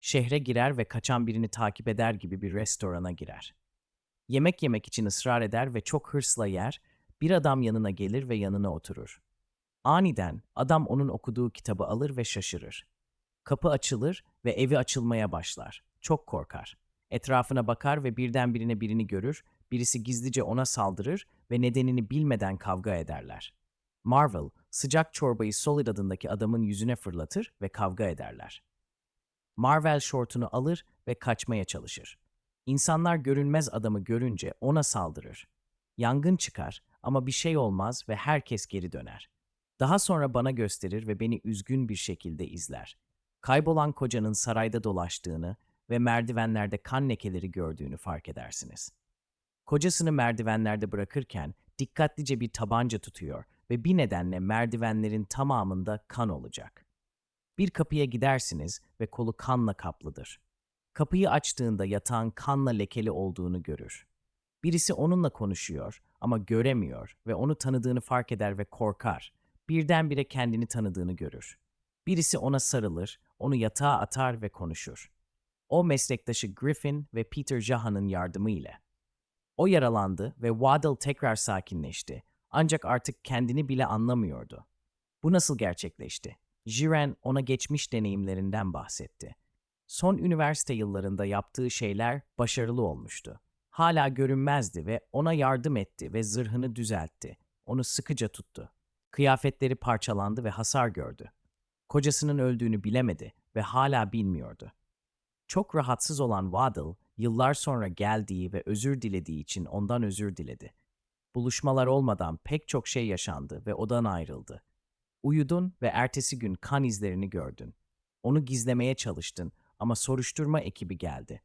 Şehre girer ve kaçan birini takip eder gibi bir restorana girer. Yemek yemek için ısrar eder ve çok hırsla yer, bir adam yanına gelir ve yanına oturur. Aniden adam onun okuduğu kitabı alır ve şaşırır. Kapı açılır ve evi açılmaya başlar. Çok korkar. Etrafına bakar ve birden birine birini görür, birisi gizlice ona saldırır ve nedenini bilmeden kavga ederler. Marvel, sıcak çorbayı Solid adındaki adamın yüzüne fırlatır ve kavga ederler. Marvel şortunu alır ve kaçmaya çalışır. İnsanlar görünmez adamı görünce ona saldırır. Yangın çıkar ama bir şey olmaz ve herkes geri döner. Daha sonra bana gösterir ve beni üzgün bir şekilde izler. Kaybolan kocanın sarayda dolaştığını ve merdivenlerde kan lekeleri gördüğünü fark edersiniz. Kocasını merdivenlerde bırakırken dikkatlice bir tabanca tutuyor ve bir nedenle merdivenlerin tamamında kan olacak. Bir kapıya gidersiniz ve kolu kanla kaplıdır. Kapıyı açtığında yatağın kanla lekeli olduğunu görür. Birisi onunla konuşuyor ama göremiyor ve onu tanıdığını fark eder ve korkar. Birdenbire kendini tanıdığını görür. Birisi ona sarılır, onu yatağa atar ve konuşur. O meslektaşı Griffin ve Peter Jahan'ın yardımı ile. O yaralandı ve Waddle tekrar sakinleşti. Ancak artık kendini bile anlamıyordu. Bu nasıl gerçekleşti? Jiren ona geçmiş deneyimlerinden bahsetti. Son üniversite yıllarında yaptığı şeyler başarılı olmuştu. Hala görünmezdi ve ona yardım etti ve zırhını düzeltti. Onu sıkıca tuttu. Kıyafetleri parçalandı ve hasar gördü. Kocasının öldüğünü bilemedi ve hala bilmiyordu. Çok rahatsız olan Waddle, yıllar sonra geldiği ve özür dilediği için ondan özür diledi. Buluşmalar olmadan pek çok şey yaşandı ve odan ayrıldı. Uyudun ve ertesi gün kan izlerini gördün. Onu gizlemeye çalıştın ama soruşturma ekibi geldi.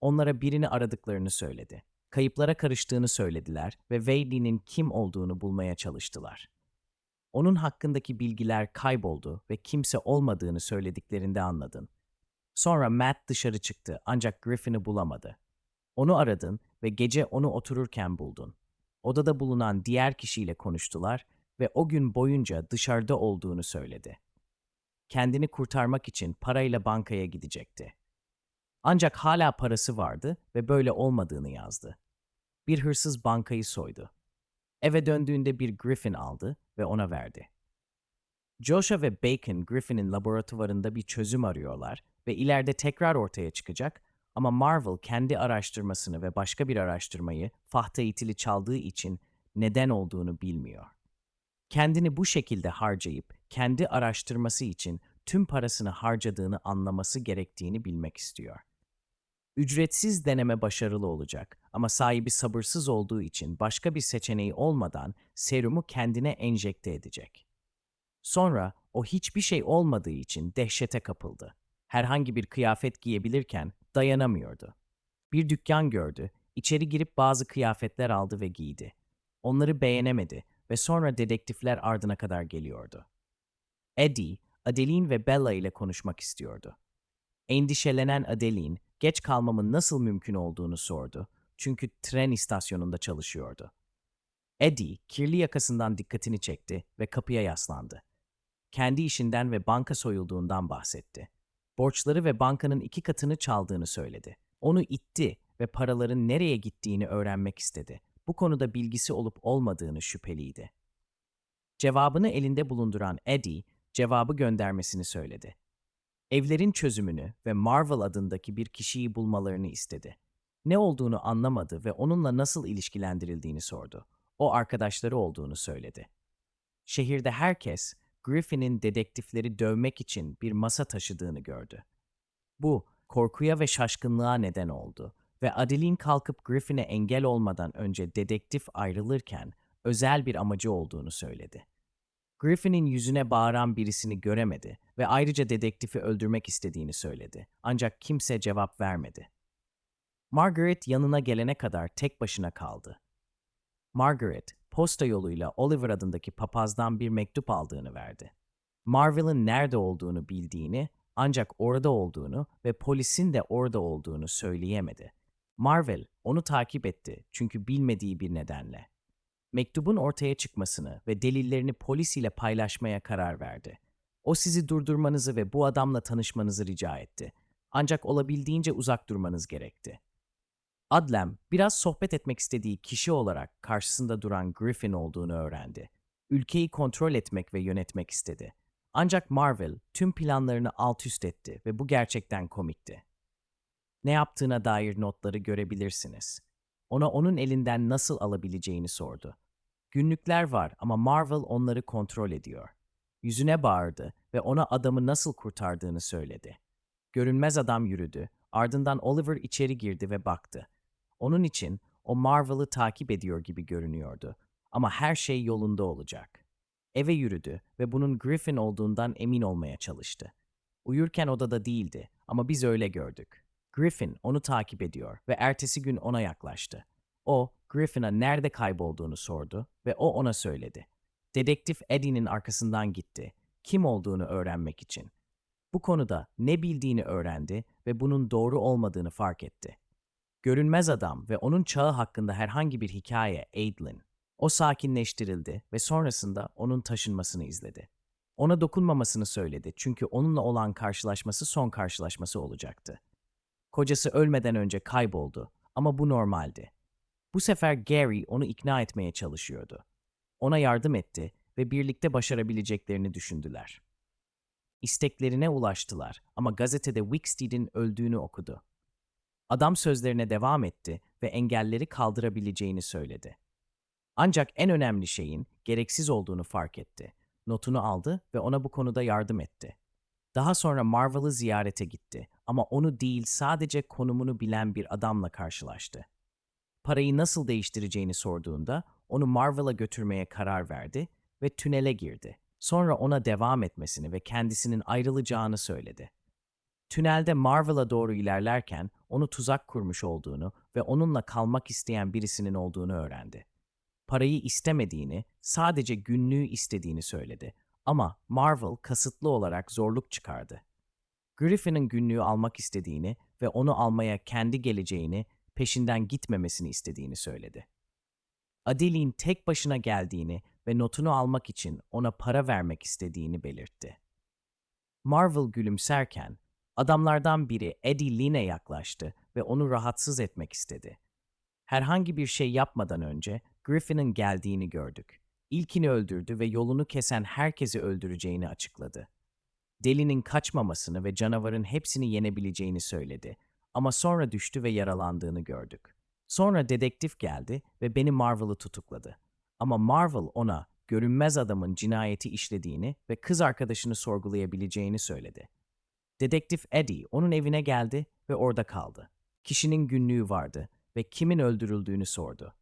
Onlara birini aradıklarını söyledi. Kayıplara karıştığını söylediler ve Whaley'nin kim olduğunu bulmaya çalıştılar. Onun hakkındaki bilgiler kayboldu ve kimse olmadığını söylediklerinde anladın. Sonra Matt dışarı çıktı ancak Griffin'i bulamadı. Onu aradın ve gece onu otururken buldun. Odada bulunan diğer kişiyle konuştular ve o gün boyunca dışarıda olduğunu söyledi. Kendini kurtarmak için parayla bankaya gidecekti. Ancak hala parası vardı ve böyle olmadığını yazdı. Bir hırsız bankayı soydu. Eve döndüğünde bir Griffin aldı ve ona verdi. Joshua ve Bacon Griffin'in laboratuvarında bir çözüm arıyorlar ve ileride tekrar ortaya çıkacak ama Marvel kendi araştırmasını ve başka bir araştırmayı Fahta itili çaldığı için neden olduğunu bilmiyor. Kendini bu şekilde harcayıp kendi araştırması için tüm parasını harcadığını anlaması gerektiğini bilmek istiyor. Ücretsiz deneme başarılı olacak ama sahibi sabırsız olduğu için başka bir seçeneği olmadan serumu kendine enjekte edecek. Sonra o hiçbir şey olmadığı için dehşete kapıldı. Herhangi bir kıyafet giyebilirken dayanamıyordu. Bir dükkan gördü, içeri girip bazı kıyafetler aldı ve giydi. Onları beğenemedi ve sonra dedektifler ardına kadar geliyordu. Eddie, Adeline ve Bella ile konuşmak istiyordu. Endişelenen Adeline, geç kalmamın nasıl mümkün olduğunu sordu. Çünkü tren istasyonunda çalışıyordu. Eddie, kirli yakasından dikkatini çekti ve kapıya yaslandı. Kendi işinden ve banka soyulduğundan bahsetti. Borçları ve bankanın iki katını çaldığını söyledi. Onu itti ve paraların nereye gittiğini öğrenmek istedi. Bu konuda bilgisi olup olmadığını şüpheliydi. Cevabını elinde bulunduran Eddie, cevabı göndermesini söyledi. Evlerin çözümünü ve Marvel adındaki bir kişiyi bulmalarını istedi. Ne olduğunu anlamadı ve onunla nasıl ilişkilendirildiğini sordu. O arkadaşları olduğunu söyledi. Şehirde herkes Griffin'in dedektifleri dövmek için bir masa taşıdığını gördü. Bu korkuya ve şaşkınlığa neden oldu ve Adeline kalkıp Griffin'e engel olmadan önce dedektif ayrılırken özel bir amacı olduğunu söyledi. Griffin'in yüzüne bağıran birisini göremedi ve ayrıca dedektifi öldürmek istediğini söyledi. Ancak kimse cevap vermedi. Margaret yanına gelene kadar tek başına kaldı. Margaret, posta yoluyla Oliver adındaki papazdan bir mektup aldığını verdi. Marvel'ın nerede olduğunu bildiğini, ancak orada olduğunu ve polisin de orada olduğunu söyleyemedi. Marvel onu takip etti çünkü bilmediği bir nedenle. Mektubun ortaya çıkmasını ve delillerini polis ile paylaşmaya karar verdi. O sizi durdurmanızı ve bu adamla tanışmanızı rica etti. Ancak olabildiğince uzak durmanız gerekti. Adlem, biraz sohbet etmek istediği kişi olarak karşısında duran Griffin olduğunu öğrendi. Ülkeyi kontrol etmek ve yönetmek istedi. Ancak Marvel tüm planlarını alt üst etti ve bu gerçekten komikti. Ne yaptığına dair notları görebilirsiniz. Ona onun elinden nasıl alabileceğini sordu. Günlükler var ama Marvel onları kontrol ediyor. Yüzüne bağırdı ve ona adamı nasıl kurtardığını söyledi. Görünmez adam yürüdü, ardından Oliver içeri girdi ve baktı. Onun için o Marvel'ı takip ediyor gibi görünüyordu. Ama her şey yolunda olacak. Eve yürüdü ve bunun Griffin olduğundan emin olmaya çalıştı. Uyurken odada değildi ama biz öyle gördük. Griffin onu takip ediyor ve ertesi gün ona yaklaştı. O, Griffin'a nerede kaybolduğunu sordu ve o ona söyledi. Dedektif Eddie'nin arkasından gitti, kim olduğunu öğrenmek için. Bu konuda ne bildiğini öğrendi ve bunun doğru olmadığını fark etti. Görünmez adam ve onun çağı hakkında herhangi bir hikaye Aidlin. O sakinleştirildi ve sonrasında onun taşınmasını izledi. Ona dokunmamasını söyledi çünkü onunla olan karşılaşması son karşılaşması olacaktı. Kocası ölmeden önce kayboldu ama bu normaldi. Bu sefer Gary onu ikna etmeye çalışıyordu. Ona yardım etti ve birlikte başarabileceklerini düşündüler. İsteklerine ulaştılar ama gazetede Wicksteed'in öldüğünü okudu. Adam sözlerine devam etti ve engelleri kaldırabileceğini söyledi. Ancak en önemli şeyin gereksiz olduğunu fark etti. Notunu aldı ve ona bu konuda yardım etti. Daha sonra Marvel'ı ziyarete gitti ama onu değil sadece konumunu bilen bir adamla karşılaştı. Parayı nasıl değiştireceğini sorduğunda onu Marvel'a götürmeye karar verdi ve tünele girdi. Sonra ona devam etmesini ve kendisinin ayrılacağını söyledi. Tünelde Marvel'a doğru ilerlerken onu tuzak kurmuş olduğunu ve onunla kalmak isteyen birisinin olduğunu öğrendi. Parayı istemediğini, sadece günlüğü istediğini söyledi ama Marvel kasıtlı olarak zorluk çıkardı. Griffin'in günlüğü almak istediğini ve onu almaya kendi geleceğini, peşinden gitmemesini istediğini söyledi. Adeline tek başına geldiğini ve notunu almak için ona para vermek istediğini belirtti. Marvel gülümserken adamlardan biri Eddie Lin'e yaklaştı ve onu rahatsız etmek istedi. Herhangi bir şey yapmadan önce Griffin'in geldiğini gördük. İlkini öldürdü ve yolunu kesen herkesi öldüreceğini açıkladı. Delinin kaçmamasını ve canavarın hepsini yenebileceğini söyledi ama sonra düştü ve yaralandığını gördük. Sonra dedektif geldi ve beni Marvel'ı tutukladı. Ama Marvel ona görünmez adamın cinayeti işlediğini ve kız arkadaşını sorgulayabileceğini söyledi. Dedektif Eddie onun evine geldi ve orada kaldı. Kişinin günlüğü vardı ve kimin öldürüldüğünü sordu.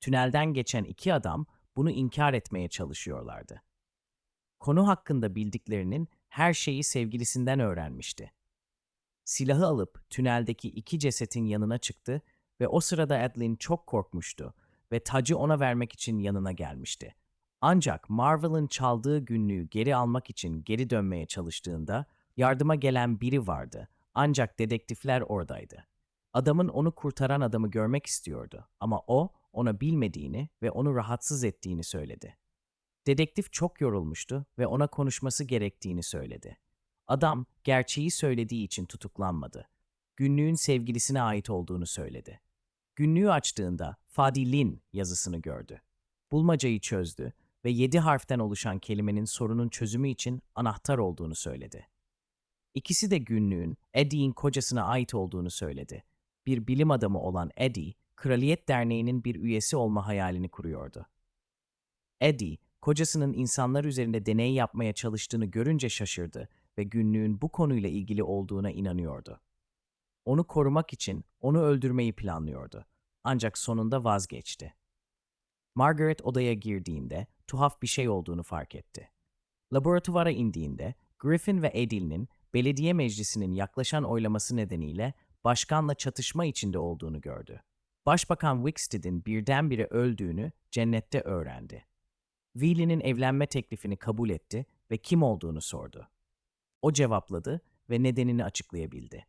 Tünelden geçen iki adam bunu inkar etmeye çalışıyorlardı. Konu hakkında bildiklerinin her şeyi sevgilisinden öğrenmişti. Silahı alıp tüneldeki iki cesetin yanına çıktı ve o sırada Adlin çok korkmuştu ve tacı ona vermek için yanına gelmişti. Ancak Marvel'ın çaldığı günlüğü geri almak için geri dönmeye çalıştığında yardıma gelen biri vardı ancak dedektifler oradaydı. Adamın onu kurtaran adamı görmek istiyordu ama o ona bilmediğini ve onu rahatsız ettiğini söyledi. Dedektif çok yorulmuştu ve ona konuşması gerektiğini söyledi. Adam gerçeği söylediği için tutuklanmadı. Günlüğün sevgilisine ait olduğunu söyledi. Günlüğü açtığında Fadi Lin yazısını gördü. Bulmacayı çözdü ve yedi harften oluşan kelimenin sorunun çözümü için anahtar olduğunu söyledi. İkisi de günlüğün Eddie'in kocasına ait olduğunu söyledi. Bir bilim adamı olan Eddie, Kraliyet Derneği'nin bir üyesi olma hayalini kuruyordu. Eddie, kocasının insanlar üzerinde deney yapmaya çalıştığını görünce şaşırdı ve günlüğün bu konuyla ilgili olduğuna inanıyordu. Onu korumak için onu öldürmeyi planlıyordu. Ancak sonunda vazgeçti. Margaret odaya girdiğinde tuhaf bir şey olduğunu fark etti. Laboratuvara indiğinde Griffin ve Edil'in belediye meclisinin yaklaşan oylaması nedeniyle başkanla çatışma içinde olduğunu gördü. Başbakan Wicksteed'in birdenbire öldüğünü cennette öğrendi. Wheelin'in evlenme teklifini kabul etti ve kim olduğunu sordu. O cevapladı ve nedenini açıklayabildi.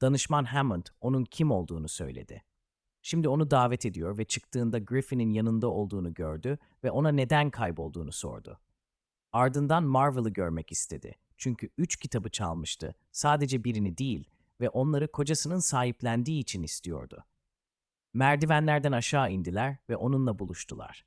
Danışman Hammond onun kim olduğunu söyledi. Şimdi onu davet ediyor ve çıktığında Griffin'in yanında olduğunu gördü ve ona neden kaybolduğunu sordu. Ardından Marvel'ı görmek istedi. Çünkü üç kitabı çalmıştı, sadece birini değil ve onları kocasının sahiplendiği için istiyordu. Merdivenlerden aşağı indiler ve onunla buluştular.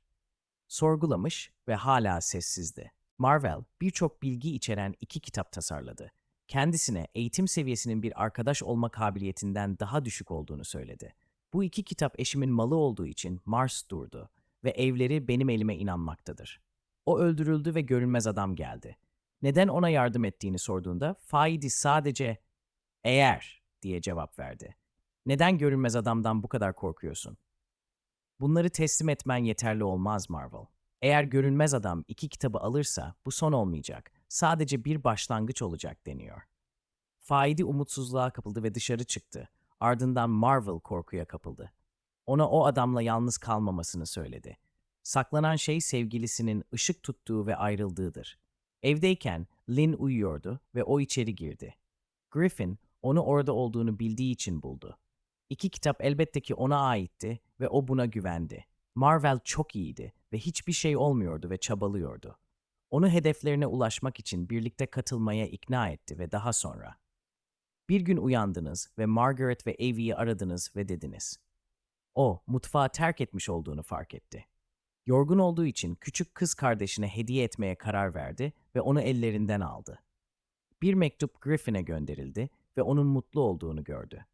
Sorgulamış ve hala sessizdi. Marvel birçok bilgi içeren iki kitap tasarladı. Kendisine eğitim seviyesinin bir arkadaş olma kabiliyetinden daha düşük olduğunu söyledi. Bu iki kitap eşimin malı olduğu için Mars durdu ve evleri benim elime inanmaktadır. O öldürüldü ve görünmez adam geldi. Neden ona yardım ettiğini sorduğunda Faidi sadece eğer diye cevap verdi. Neden görünmez adamdan bu kadar korkuyorsun? Bunları teslim etmen yeterli olmaz Marvel. Eğer görünmez adam iki kitabı alırsa bu son olmayacak. Sadece bir başlangıç olacak deniyor. Faidi umutsuzluğa kapıldı ve dışarı çıktı. Ardından Marvel korkuya kapıldı. Ona o adamla yalnız kalmamasını söyledi. Saklanan şey sevgilisinin ışık tuttuğu ve ayrıldığıdır. Evdeyken Lynn uyuyordu ve o içeri girdi. Griffin onu orada olduğunu bildiği için buldu. İki kitap elbette ki ona aitti ve o buna güvendi. Marvel çok iyiydi ve hiçbir şey olmuyordu ve çabalıyordu. Onu hedeflerine ulaşmak için birlikte katılmaya ikna etti ve daha sonra. Bir gün uyandınız ve Margaret ve Avi'yi aradınız ve dediniz. O, mutfağı terk etmiş olduğunu fark etti. Yorgun olduğu için küçük kız kardeşine hediye etmeye karar verdi ve onu ellerinden aldı. Bir mektup Griffin'e gönderildi ve onun mutlu olduğunu gördü.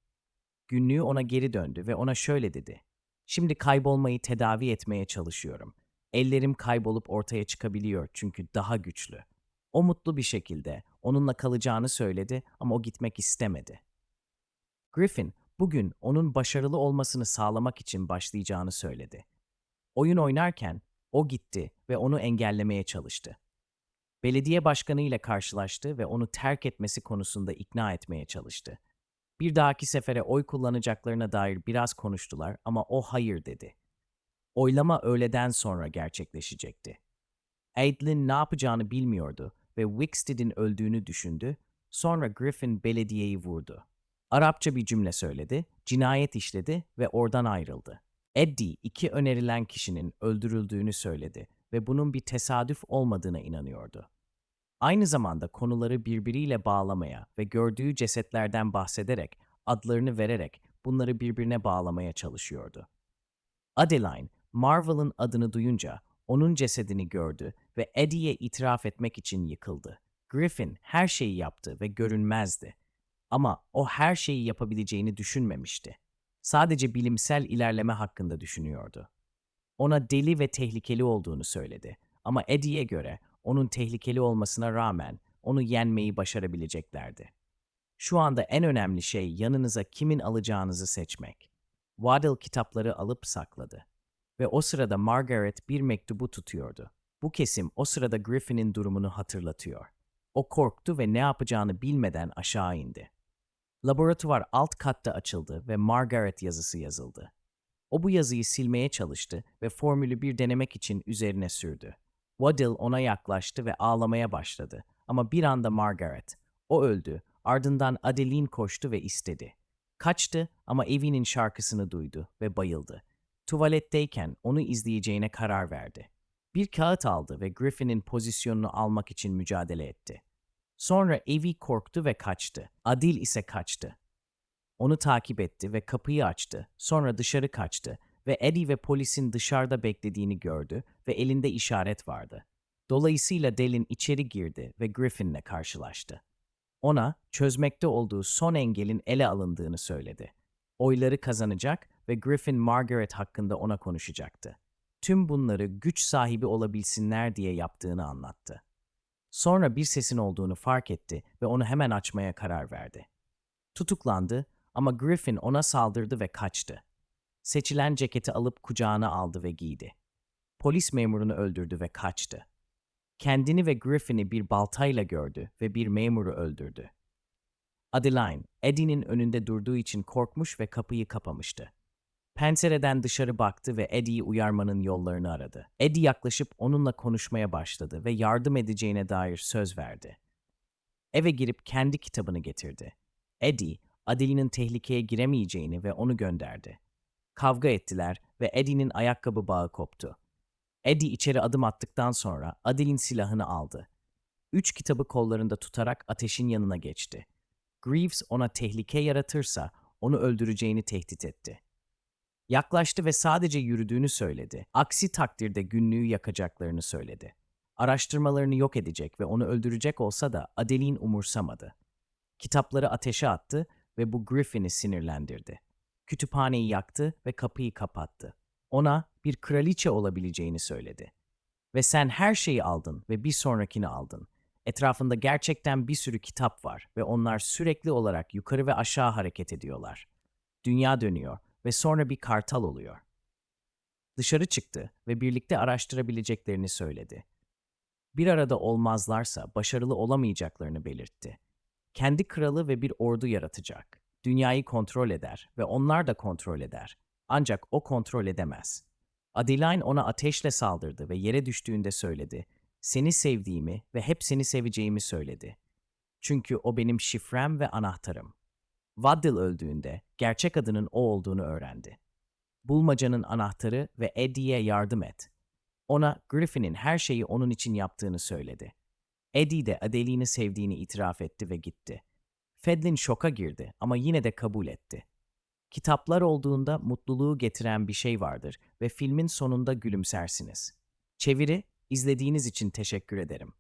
Günlüğü ona geri döndü ve ona şöyle dedi. Şimdi kaybolmayı tedavi etmeye çalışıyorum. Ellerim kaybolup ortaya çıkabiliyor çünkü daha güçlü. O mutlu bir şekilde onunla kalacağını söyledi ama o gitmek istemedi. Griffin bugün onun başarılı olmasını sağlamak için başlayacağını söyledi. Oyun oynarken o gitti ve onu engellemeye çalıştı. Belediye başkanı ile karşılaştı ve onu terk etmesi konusunda ikna etmeye çalıştı. Bir dahaki sefere oy kullanacaklarına dair biraz konuştular ama o hayır dedi. Oylama öğleden sonra gerçekleşecekti. Aitlin ne yapacağını bilmiyordu ve Wicksteed'in öldüğünü düşündü, sonra Griffin belediyeyi vurdu. Arapça bir cümle söyledi, cinayet işledi ve oradan ayrıldı. Eddie iki önerilen kişinin öldürüldüğünü söyledi ve bunun bir tesadüf olmadığına inanıyordu. Aynı zamanda konuları birbiriyle bağlamaya ve gördüğü cesetlerden bahsederek, adlarını vererek bunları birbirine bağlamaya çalışıyordu. Adeline, Marvel'ın adını duyunca onun cesedini gördü ve Eddie'ye itiraf etmek için yıkıldı. Griffin her şeyi yaptı ve görünmezdi. Ama o her şeyi yapabileceğini düşünmemişti. Sadece bilimsel ilerleme hakkında düşünüyordu. Ona deli ve tehlikeli olduğunu söyledi. Ama Eddie'ye göre onun tehlikeli olmasına rağmen onu yenmeyi başarabileceklerdi. Şu anda en önemli şey yanınıza kimin alacağınızı seçmek. Waddell kitapları alıp sakladı. Ve o sırada Margaret bir mektubu tutuyordu. Bu kesim o sırada Griffin'in durumunu hatırlatıyor. O korktu ve ne yapacağını bilmeden aşağı indi. Laboratuvar alt katta açıldı ve Margaret yazısı yazıldı. O bu yazıyı silmeye çalıştı ve formülü bir denemek için üzerine sürdü. Waddell ona yaklaştı ve ağlamaya başladı. Ama bir anda Margaret. O öldü. Ardından Adeline koştu ve istedi. Kaçtı ama evinin şarkısını duydu ve bayıldı. Tuvaletteyken onu izleyeceğine karar verdi. Bir kağıt aldı ve Griffin'in pozisyonunu almak için mücadele etti. Sonra Evie korktu ve kaçtı. Adil ise kaçtı. Onu takip etti ve kapıyı açtı. Sonra dışarı kaçtı ve Eddie ve polisin dışarıda beklediğini gördü ve elinde işaret vardı. Dolayısıyla Delin içeri girdi ve Griffin'le karşılaştı. Ona çözmekte olduğu son engelin ele alındığını söyledi. Oyları kazanacak ve Griffin Margaret hakkında ona konuşacaktı. Tüm bunları güç sahibi olabilsinler diye yaptığını anlattı. Sonra bir sesin olduğunu fark etti ve onu hemen açmaya karar verdi. Tutuklandı ama Griffin ona saldırdı ve kaçtı. Seçilen ceketi alıp kucağına aldı ve giydi. Polis memurunu öldürdü ve kaçtı. Kendini ve Griffin'i bir baltayla gördü ve bir memuru öldürdü. Adeline, Eddie'nin önünde durduğu için korkmuş ve kapıyı kapamıştı. Pencereden dışarı baktı ve Eddie'yi uyarmanın yollarını aradı. Eddie yaklaşıp onunla konuşmaya başladı ve yardım edeceğine dair söz verdi. Eve girip kendi kitabını getirdi. Eddie, Adeline'in tehlikeye giremeyeceğini ve onu gönderdi. Kavga ettiler ve Eddie'nin ayakkabı bağı koptu. Eddie içeri adım attıktan sonra Adil'in silahını aldı. Üç kitabı kollarında tutarak ateşin yanına geçti. Greaves ona tehlike yaratırsa onu öldüreceğini tehdit etti. Yaklaştı ve sadece yürüdüğünü söyledi. Aksi takdirde günlüğü yakacaklarını söyledi. Araştırmalarını yok edecek ve onu öldürecek olsa da Adeline umursamadı. Kitapları ateşe attı ve bu Griffin'i sinirlendirdi. Kütüphaneyi yaktı ve kapıyı kapattı. Ona bir kraliçe olabileceğini söyledi. Ve sen her şeyi aldın ve bir sonrakini aldın. Etrafında gerçekten bir sürü kitap var ve onlar sürekli olarak yukarı ve aşağı hareket ediyorlar. Dünya dönüyor ve sonra bir kartal oluyor. Dışarı çıktı ve birlikte araştırabileceklerini söyledi. Bir arada olmazlarsa başarılı olamayacaklarını belirtti. Kendi kralı ve bir ordu yaratacak. Dünyayı kontrol eder ve onlar da kontrol eder. Ancak o kontrol edemez. Adeline ona ateşle saldırdı ve yere düştüğünde söyledi. Seni sevdiğimi ve hep seni seveceğimi söyledi. Çünkü o benim şifrem ve anahtarım. Waddell öldüğünde gerçek adının o olduğunu öğrendi. Bulmacanın anahtarı ve Eddie'ye yardım et. Ona Griffin'in her şeyi onun için yaptığını söyledi. Eddie de Adeline'i sevdiğini itiraf etti ve gitti. Fedlin şoka girdi ama yine de kabul etti. Kitaplar olduğunda mutluluğu getiren bir şey vardır ve filmin sonunda gülümsersiniz. Çeviri, izlediğiniz için teşekkür ederim.